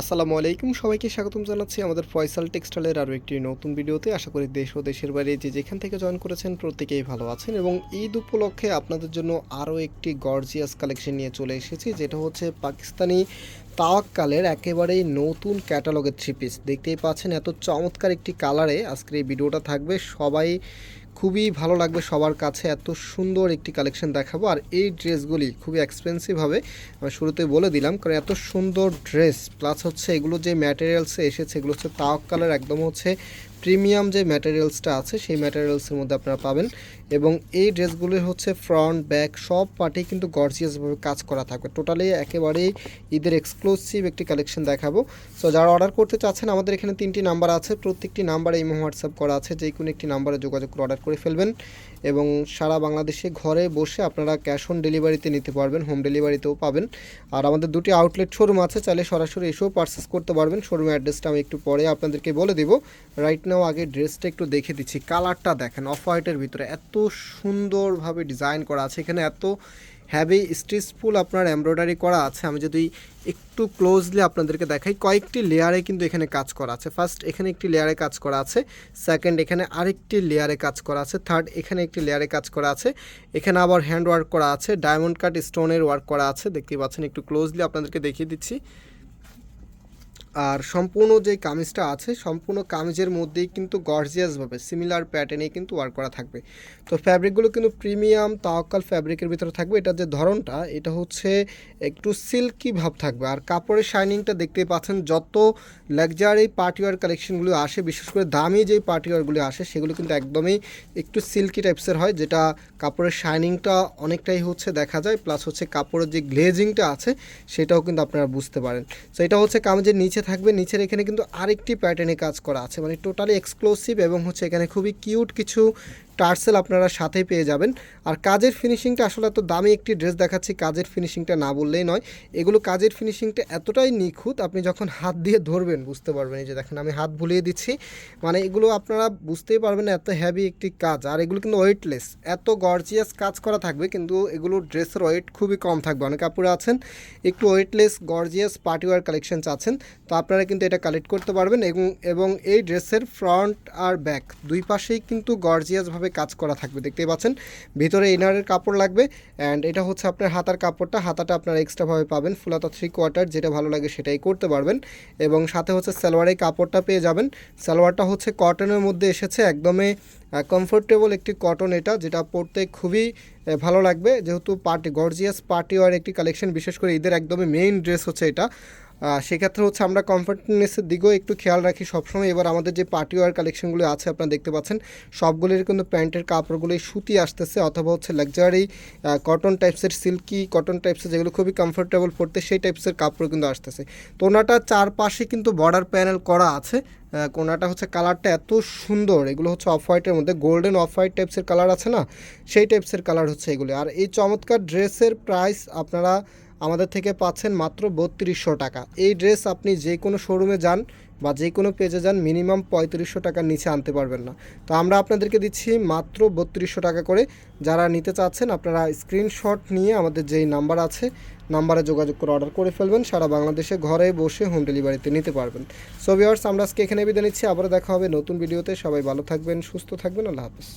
আসসালামু আলাইকুম। সবাইকে স্বাগতম জানাচ্ছি আমাদের ফয়সাল টেক্সটাইলের আরও একটি নতুন ভিডিওতে। আশা করি দেশ ও দেশের বাইরে যে যেখান থেকে জয়েন করেছেন প্রত্যেকেই ভালো আছেন এবং ঈদ উপলক্ষে আপনাদের জন্য আরও একটি গর্জিয়াস কালেকশন নিয়ে চলে এসেছি, যেটা হচ্ছে পাকিস্তানি তাওয়াক্কালের একেবারেই নতুন ক্যাটালগের থ্রি পিস। দেখতেই পাচ্ছেন এত চমৎকার একটি কালারে আজকের এই ভিডিওটা থাকবে। সবাই খুবই ভালো লাগবে সবার কাছে। এত সুন্দর একটি কালেকশন দেখাবো। আর এই ড্রেসগুলি খুবই এক্সপেন্সিভ হবে আমি শুরুতে বলে দিলাম। কারণ এত সুন্দর ড্রেস প্লাস হচ্ছে এগুলো যে ম্যাটেরিয়ালসে এসেছে, এগুলো হচ্ছে তাওয়াক কালার একদম হচ্ছে প্রিমিয়াম যে ম্যাটেরিয়ালসটা আছে, সেই ম্যাটেরিয়ালসের মধ্যে আপনারা পাবেন। এবং এই ড্রেসগুলির হচ্ছে ফ্রন্ট ব্যাক সব পার্টি কিন্তু গর্জিয়াসভাবে কাজ করা থাকবে। টোটালি একেবারেই ঈদের এক্সক্লুসিভ একটি কালেকশন দেখাবো। সো যারা অর্ডার করতে চাচ্ছেন, আমাদের এখানে তিনটি নাম্বার আছে। প্রত্যেকটি নাম্বারে ইমো হোয়াটসঅ্যাপ করা আছে। যে কোনো একটি নাম্বারে যোগাযোগ করে অর্ডার করে ফেলবেন। এবং সারা বাংলাদেশে ঘরে বসে আপনারা ক্যাশ অন ডেলিভারিতে নিতে পারবেন হোম ডেলিভারিতেও পাবেন। আর আমাদের দুটি আউটলেট শোরুম আছে, চাইলে সরাসরি এসেও পারচেস করতে পারবেন। শোরুমের অ্যাড্রেসটা আমি একটু পরে আপনাদেরকে বলে দিব। রাইট নাও, আগে ড্রেসটা একটু দেখে দিচ্ছি। কালারটা দেখেন অফ হোয়াইটের ভিতরে এত সুন্দরভাবে ডিজাইন করা আছে। এখানে এত হ্যাভি স্টিচফুল আপনার এমব্রয়ডারি করা আছে। আমি যদি একটু ক্লোজলি আপনাদেরকে দেখাই, কয়েকটি লেয়ারে কিন্তু এখানে কাজ করা আছে। ফার্স্ট এখানে একটি লেয়ারে কাজ করা আছে। সেকেন্ড এখানে আরেকটি লেয়ারে কাজ করা আছে। থার্ড এখানে একটি লেয়ারে কাজ করা আছে। এখানে আবার হ্যান্ড ওয়ার্ক করা আছে। ডায়মন্ড কাট স্টোনের ওয়ার্ক করা আছে। দেখতে পাচ্ছেন, একটু ক্লোজলি আপনাদেরকে দেখিয়ে দিচ্ছি। আর সম্পূর্ণ যে কামিজটা আছে, সম্পূর্ণ কামিজের মধ্যেই কিন্তু গর্জিয়াসভাবে সিমিলার প্যাটার্নেই কিন্তু ওয়ার্ক করা থাকবে। তো ফ্যাব্রিকগুলো কিন্তু প্রিমিয়াম তাওয়াক্কাল ফ্যাব্রিকের ভিতরে থাকবে। এটার যে ধরনটা, এটা হচ্ছে একটু সিল্কি ভাব থাকবে। আর কাপড়ের শাইনিংটা দেখতেই পাচ্ছেন, যত লাক্সারি পার্টিওয়ার কালেকশনগুলো আসে, বিশেষ করে দামি যেই পার্টিওয়ারগুলো আসে, সেগুলো কিন্তু একদমই একটু সিল্কি টাইপসের হয়, যেটা কাপড়ের শাইনিংটা অনেকটাই হচ্ছে দেখা যায়। প্লাস হচ্ছে কাপড়ের যে গ্লেজিংটা আছে, সেটাও কিন্তু আপনারা বুঝতে পারেন। তো এটা হচ্ছে কামিজের নিচে থাকবে। নিচের এখানে কিন্তু আরেকটি প্যাটার্নে কাজ করা আছে। মানে টোটালি এক্সক্লুসিভ এবং হচ্ছে এখানে খুবই কিউট কিছু টার্সেল আপনারা সাথে পেয়ে যাবেন। আর কাজের ফিনিশিংটা আসলে এত দামি একটি ড্রেস দেখাচ্ছি, কাজের ফিনিশিংটা না বললেই নয়। এগুলো কাজের ফিনিশিংটা এতটাই নিখুঁত, আপনি যখন হাত দিয়ে ধরবেন, বুঝতে পারবেন এই যে দেখেন আমি হাত ভুলিয়ে দিচ্ছি। মানে এগুলো আপনারা বুঝতেই পারবেন না, এত হ্যাভি একটি কাজ। আর এগুলো কিন্তু ওয়েটলেস এত গর্জিয়াস কাজ করা থাকবে, কিন্তু এগুলোর ড্রেসের ওয়েট খুবই কম থাকবে। অনেক আপুরা আছেন, একটু ওয়েটলেস গর্জিয়াস পার্টিওয়ার কালেকশন চাচ্ছেন তো আপনারা কিন্তু এটা কালেক্ট করতে পারবেন। এবং এবং এই ড্রেসের ফ্রন্ট আর ব্যাক দুই পাশেই কিন্তু গর্জিয়াসভাবে কাজ করা থাকবে? দেখতেই পাচ্ছেন, ভিতরে ইনারের কাপড় লাগবে অ্যান্ড এটা হচ্ছে আপনার হাতার কাপড়টা, হাতাটা আপনারা এক্সট্রাভাবে পাবেন ফুলাতা থ্রি কোয়ার্টার যেটা ভালো লাগে সেটাই করতে পারবেন এবং সাথে হচ্ছে সালোয়ারের কাপড়টা পেয়ে যাবেন। সালোয়ারটা হচ্ছে কটনের মধ্যে এসেছে, একদমই কমফোর্টেবল একটি কটন এটা, যেটা পরতে খুবই ভালো লাগবে। যেহেতু পার্টি গর্জিয়াস পার্টি ওয়ার একটি কালেকশন বিশেষ করে ঈদের একদমই মেইন ড্রেস হচ্ছে এটা। সেক্ষেত্রে হচ্ছে আমরা কমফর্টনেসের দিকেও একটু খেয়াল রাখি সবসময়। এবার আমাদের যে পার্টি ওয়ার কালেকশনগুলো আছে, আপনারা দেখতে পাচ্ছেন, সবগুলির কিন্তু প্যান্টের কাপড়গুলোই সুতি আসতেছে, অথবা হচ্ছে লাক্সারি কটন টাইপসের সিল্কি কটন টাইপসের যেগুলো খুবই কমফোর্টেবল পড়তে সেই টাইপসের কাপড় কিন্তু আসতেছে। তো ওনাটা চারপাশে কিন্তু বর্ডার প্যানেল করা আছে। কোনাটা হচ্ছে কালারটা এত সুন্দর, এগুলো হচ্ছে অফ হোয়াইটের মধ্যে গোল্ডেন অফ হোয়াইট টাইপসের কালার আছে না? সেই টাইপসের কালার হচ্ছে এগুলো। আর এই চমৎকার ড্রেসের প্রাইস আপনারা আমাদের থেকে পাচ্ছেন মাত্র বত্রিশশো টাকা। এই ড্রেস আপনি যে কোনো শোরুমে যান বা যে কোনো পেজে যান মিনিমাম পঁয়ত্রিশশো টাকার নিচে আনতে পারবেন না। তো আমরা আপনাদেরকে দিচ্ছি মাত্র বত্রিশশো টাকা করে। যারা নিতে চাচ্ছেন, আপনারা স্ক্রিনশট নিয়ে আমাদের যেই নাম্বার আছে নাম্বারে যোগাযোগ করে অর্ডার করে ফেলবেন। সারা বাংলাদেশে ঘরে বসে হোম ডেলিভারিতে নিতে পারবেন। সো ভিওয়ার্স আমরা আজকে এখানে বিদায় নিচ্ছি। আবারও দেখা হবে নতুন ভিডিওতে সবাই ভালো থাকবেন, সুস্থ থাকবেন। আল্লাহ হাফিজ।